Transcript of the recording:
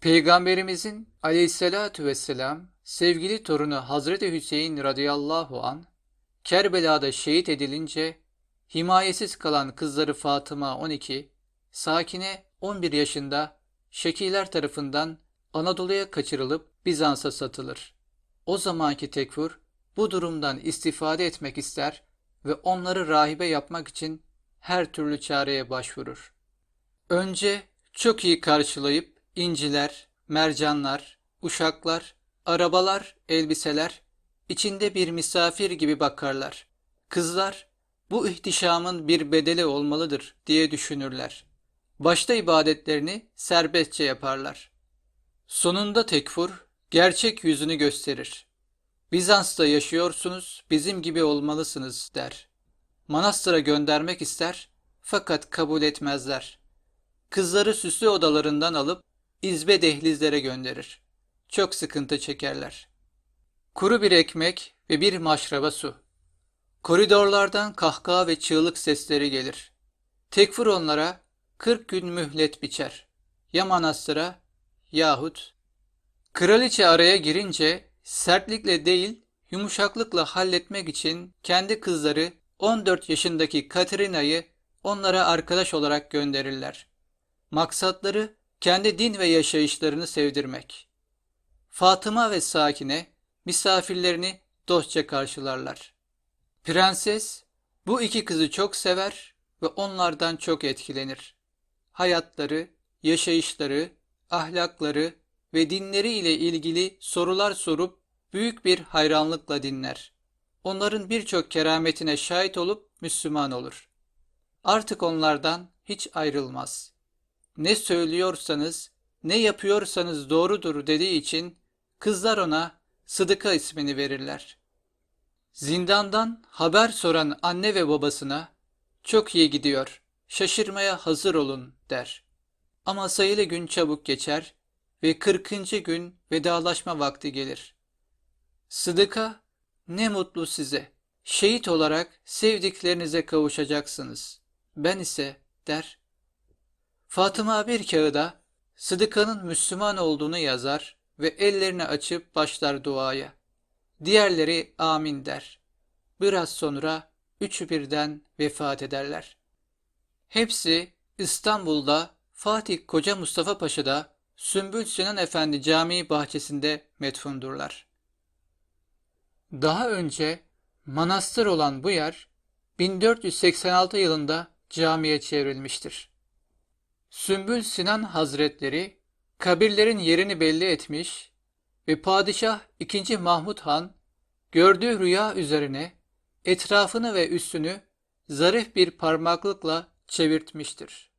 Peygamberimizin aleyhissalatu vesselam sevgili torunu Hazreti Hüseyin radıyallahu an Kerbela'da şehit edilince himayesiz kalan kızları Fatıma 12, Sakine 11 yaşında Şekiler tarafından Anadolu'ya kaçırılıp Bizans'a satılır. O zamanki tekfur bu durumdan istifade etmek ister ve onları rahibe yapmak için her türlü çareye başvurur. Önce çok iyi karşılayıp inciler, mercanlar, uşaklar, arabalar, elbiseler, içinde bir misafir gibi bakarlar. Kızlar bu ihtişamın bir bedeli olmalıdır diye düşünürler. Başta ibadetlerini serbestçe yaparlar. Sonunda tekfur gerçek yüzünü gösterir. Bizans'ta yaşıyorsunuz, bizim gibi olmalısınız der. Manastıra göndermek ister fakat kabul etmezler. Kızları süslü odalarından alıp izbe dehlizlere gönderir. Çok sıkıntı çekerler. Kuru bir ekmek ve bir maşraba su. Koridorlardan kahkaha ve çığlık sesleri gelir. Tekfur onlara 40 gün mühlet biçer. Ya manastıra yahut Kraliçe araya girince sertlikle değil yumuşaklıkla halletmek için kendi kızları 14 yaşındaki Katerina'yı onlara arkadaş olarak gönderirler. Maksatları kendi din ve yaşayışlarını sevdirmek. Fatıma ve Sakine misafirlerini dostça karşılarlar. Prenses bu iki kızı çok sever ve onlardan çok etkilenir. Hayatları, yaşayışları, ahlakları ve dinleri ile ilgili sorular sorup büyük bir hayranlıkla dinler. Onların birçok kerametine şahit olup Müslüman olur. Artık onlardan hiç ayrılmaz. Ne söylüyorsanız, ne yapıyorsanız doğrudur dediği için kızlar ona Sıdıka ismini verirler. Zindandan haber soran anne ve babasına çok iyi gidiyor, şaşırmaya hazır olun der. Ama sayılı gün çabuk geçer ve 40. gün vedalaşma vakti gelir. Sıdıka, ne mutlu size. Şehit olarak sevdiklerinize kavuşacaksınız. Ben ise der. Fatıma bir kağıda Sıdıka'nın Müslüman olduğunu yazar ve ellerini açıp başlar duaya. Diğerleri amin der. Biraz sonra üçü birden vefat ederler. Hepsi İstanbul'da Fatih Koca Mustafa Paşa'da Sümbül Sinan Efendi Camii bahçesinde metfundurlar. Daha önce manastır olan bu yer 1486 yılında camiye çevrilmiştir. Sümbül Sinan Hazretleri kabirlerin yerini belli etmiş ve Padişah II. Mahmud Han gördüğü rüya üzerine etrafını ve üstünü zarif bir parmaklıkla çevirtmiştir.